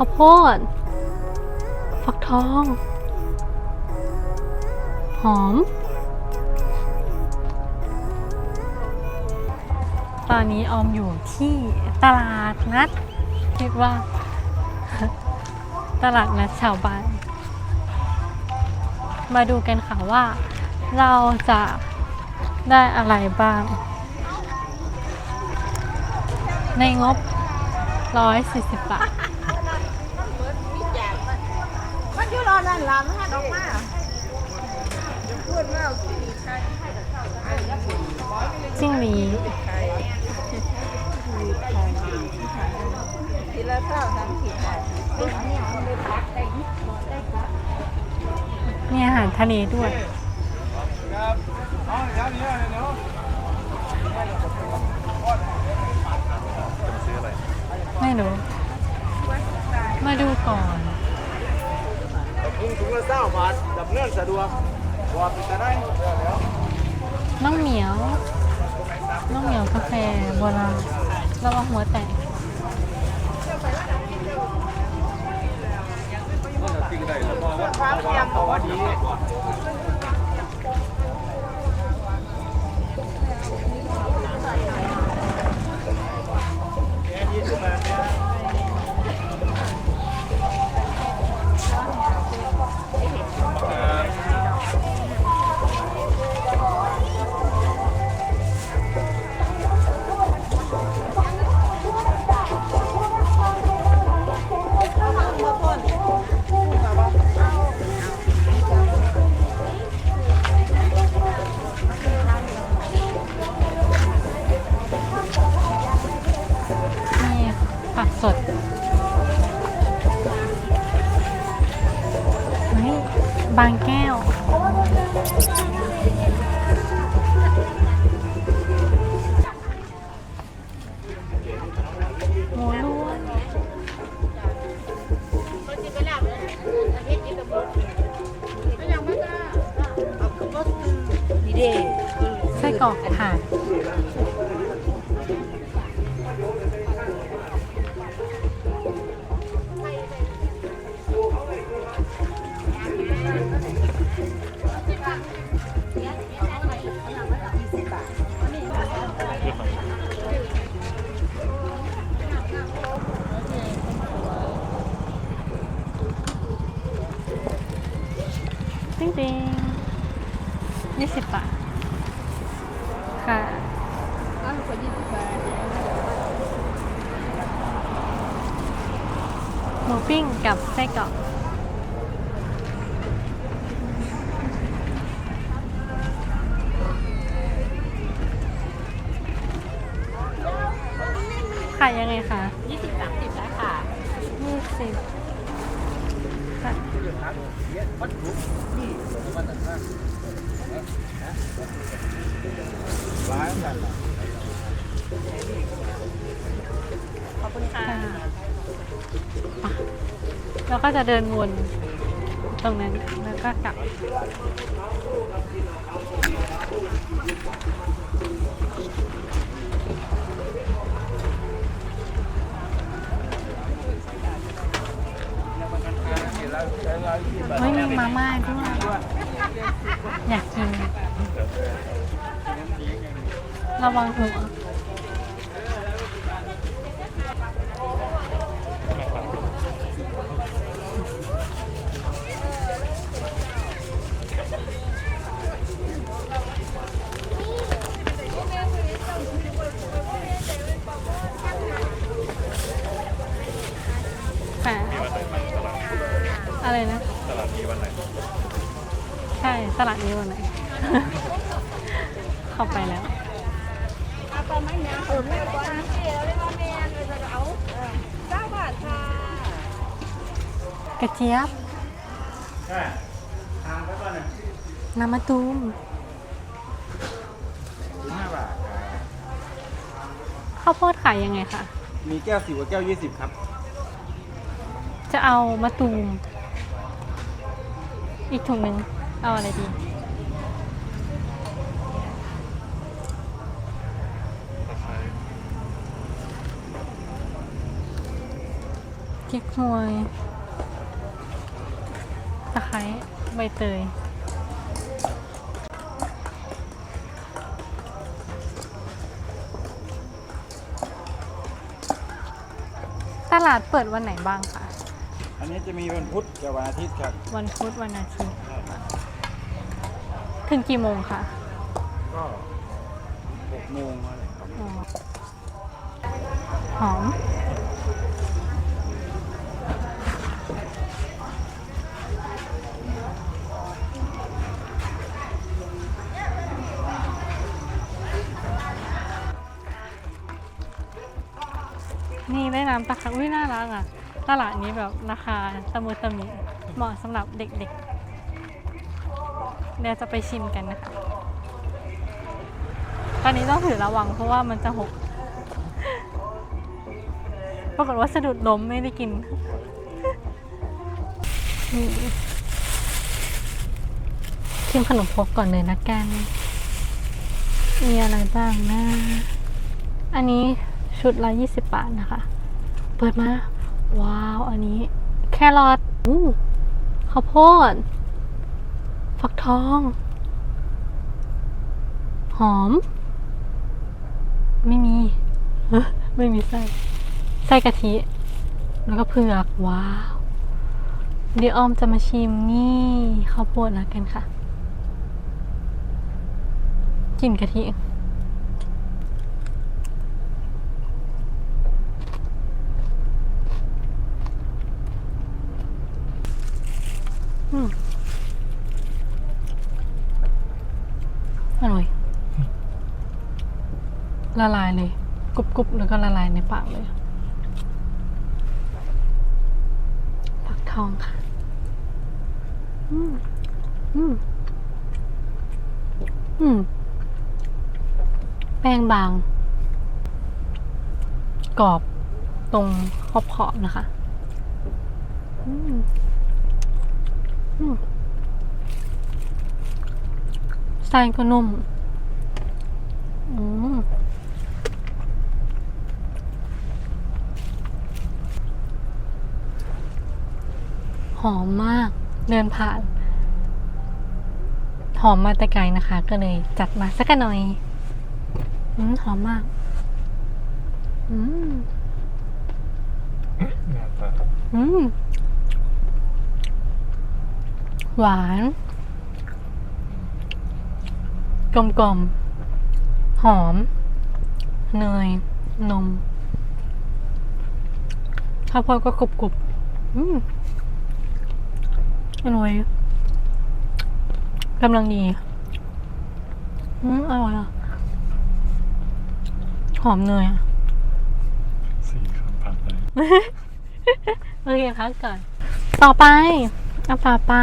ข้าวโพดฟักทอง หอม ตอนนี้ออมอยู่ที่ตลาดนัด คิดว่า ตลาดนัดชาวบ้าน มาดูกันค่ะว่า เราจะได้อะไรบ้าง ในงบ 140 บาท มั นั่นล่ะมันหันออกมาพูดว่าที่ดีใช่จิ้งหรีทีละเท่านั้นผิดอะเนี่ยอาหารทะเลด้วยไม่รู้ มาดูก่อน พุงถุงละเศร้าบาทดับเนื่อนสะดวกว่าเป็นจะได้เดี๋ยวน้องเหมียว น้องเหมียวกาแฟโบราณระวังหัวแตกสิ่งใดแล้วบอกว่าความยำบอกว่าดี ผักสดเฮ้ยบางแก้ว หมูล้วนนี่เด้ไส้กรอกผ่าน จริงๆยี่สิบบาท ค่ะอ้าวคนยี่สิบบาทหมูปิ้งกับไส้กรอกขายยังไงคะยี่สิบสามสิบได้ค่ะยี่สิบ ขอบคุณค่ะแล้วก็จะเดินวนตรงนั้นแล้วก็กลับ ไม่มีมาม่าด้วย อยากกิน ระวังหัว อะไรนะ ตลาดนี้วันไหน ใช่ ตลาดนี้วันไหน เข้าไปแล้วเอาไปไหมเนี่ยเออแม่ก่อนเดี๋ยวเลยว่าแม่เลยจะเอาเก้าบาทค่ะกระเจี๊ยบใช่ทางไปก่อนหนึ่งน้ำมะตูมห้าบาทข้าวโพดขายยังไงคะ มีแก้วสิบกับแก้วยี่สิบครับ จะเอามะตูม อีกถุงหนึ่งเอาอะไรดี เก๊กฮวยตะไคร้ใบเตยตลาดเปิดวันไหนบ้างคะ นนี้จะมีวันพุธกับวันอาทิตย์ครับ วันพุธวันอาทิตย์ถึงกี่โมงคะก็หกโมงอะไรครับอ๋อหอม นี่ได้น้ำตะไคร้อุ้ยน่ารักอะ ตลาดนี้แบบราคาตะมุตะมิเหมาะสำหรับเด็กๆ เดี๋ยวจะไปชิมกันนะคะ ตอนนี้ต้องถือระวังเพราะว่ามันจะหก ปรากฏว่าสะดุดล้มไม่ได้กินชิมขนมพกก่อนเลยนะกัน มีอะไรบ้างนะ อันนี้ชุดละ 20 บาทนะคะ เปิดมา ว้าว อันนี้ แครอทอู้ข้าวโพด ฟักทอง หอม ไม่มีเอ้อไม่มีไส้ ไส้กะทิ แล้วก็เผือก ว้าว เดี๋ยวออมจะมาชิมนี่ข้าวโพดแล้วกันค่ะ กลิ่นกะทิ อืมอร่อย ละลายเลยกรุบกรุบแล้วก็ละลายในปากเลยปักทองค่ะ อืม อืม อืม แป้งบาง กรอบตรงขอบขอบๆนะคะ อืม อืมไส้ก็นุ่ม อืม หอมมาก เดินผ่าน หอมมาแต่ไกลนะคะ ก็เลยจัดมาสักหน่อยอืมหอมมาก อืมอืมหวาน กลมกลมหอม เนย นมข้าวโพดก็กรุบกรุบอืม อร่อยกำลังดีอืมอร่อยอะ หอมเนยอะสี่คำผ่านไปโอเคพักก่อน ต่อไปเอาปลาปลา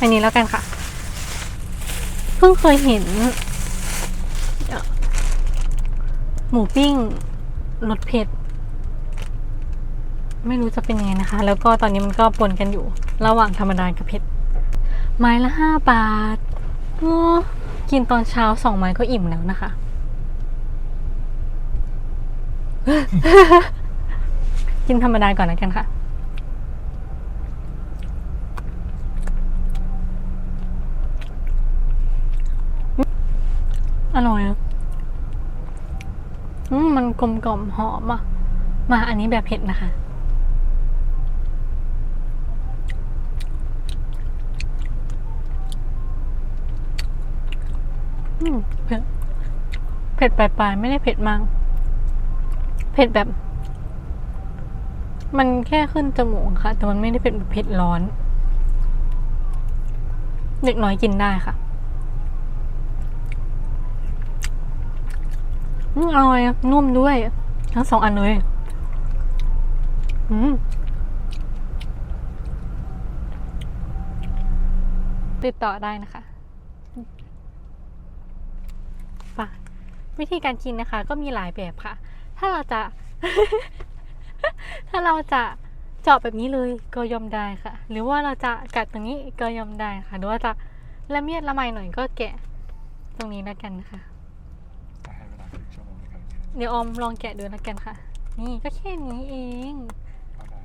อันนี้แล้วกันค่ะ เพิ่งเคยเห็นเอ่อหมูปิ้งรสเผ็ด ไม่รู้จะเป็นยังไงนะคะ แล้วก็ตอนนี้มันก็ปนกันอยู่ ระหว่างธรรมดากับเผ็ดไม้ละห้าบาทกินตอนเช้าสองไม้ก็อิ่มแล้วนะคะ กินธรรมดาก่อนนะกันค่ะ อร่อยอะอืมมันกลมกล่อมหอมอะ มาอันนี้แบบเผ็ดนะคะ เผ็ดเผ็ดปลายๆไม่ได้เผ็ดมาก เผ็ดแบบ มันแค่ขึ้นจมูกค่ะ แต่มันไม่ได้เผ็ดแบบเผ็ดร้อน เด็กน้อยกินได้ค่ะอืมอร่อยนุ่มด้วย ทั้งสองอันเลยอืมติดต่อได้นะคะฝาก วิธีการกินนะคะ ก็มีหลายแบบค่ะ ถ้าเราจะ ถ้าเราจะเจาะแบบนี้เลยก็ยอมได้ค่ะ หรือว่าเราจะกัดตรงนี้ก็ยอมได้ค่ะ หรือว่าจะละเมียดละไมหน่อยก็แกะตรงนี้แล้วกันนะคะจะให้เวลาครึ่งชั่วโมงในการแข่งเดี๋ยวออมลองแกะดูแล้วกันค่ะ นี่ก็แค่นี้เอง เอาได้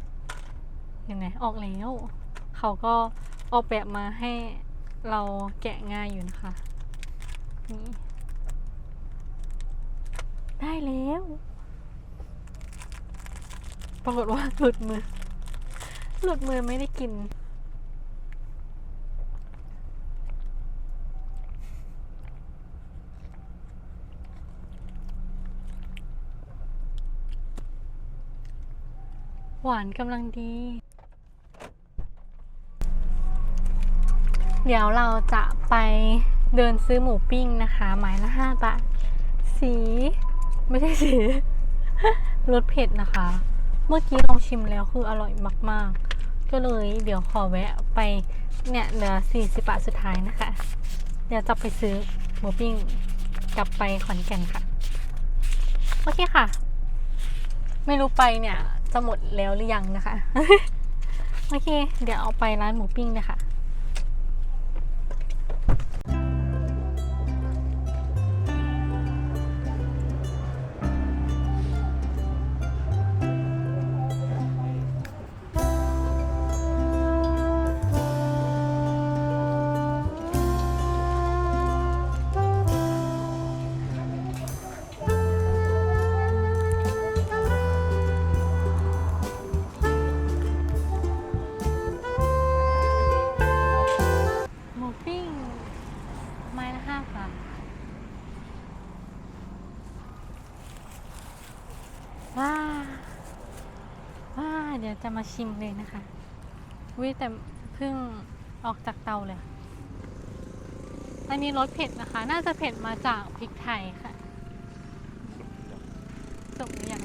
เห็นไหมออกแล้ว เขาก็ออกแบบมาให้เราแกะง่ายอยู่นะคะ นี่ ได้แล้ว ปรากฏว่าหลุดมือ หลุดมือไม่ได้กิน หวานกำลังดี เดี๋ยวเราจะไปเดินซื้อหมูปิ้งนะคะ ไม้ละห้าบาท สี ไม่ใช่สีรสเผ็ดนะคะ เมื่อกี้ลองชิมแล้วคืออร่อยมาก ๆ ก็เลยเดี๋ยวขอแวะไปเนี่ยเหลือ40บาทสุดท้ายนะคะ เดี๋ยวจะไปซื้อหมูปิ้งกลับไปขอนแก่นค่ะ โอเคค่ะ ไม่รู้ไปเนี่ย จะหมดแล้วหรือยังนะคะ โอเค เดี๋ยวเอาไปร้านหมูปิ้งเลยค่ะ จะมาชิมเลยนะคะวิแต่เพิ่งออกจากเตาเลย อันนี้รสเผ็ดนะคะ น่าจะเผ็ดมาจากพริกไทยค่ะ สุกหรือยัง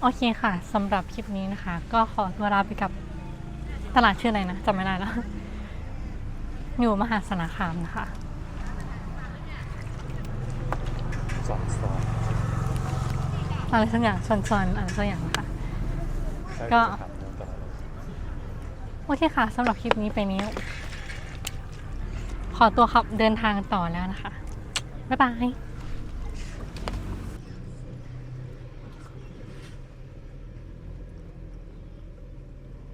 โอเคค่ะสำหรับคลิปนี้นะคะ ก็ขอตัวลาไปกับตลาดชื่ออะไรนะจำไม่ได้แล้ว อยู่มหาสารคามนะคะ สองซอง อะไรสักอย่างซอนๆอะไรสักอย่างนะคะใช่ก็จะถามเรื่องตลาดโอเคค่ะสำหรับคลิปนี้ไปนี้ ขอตัวขับเดินทางต่อแล้วนะคะ บ๊ายบาย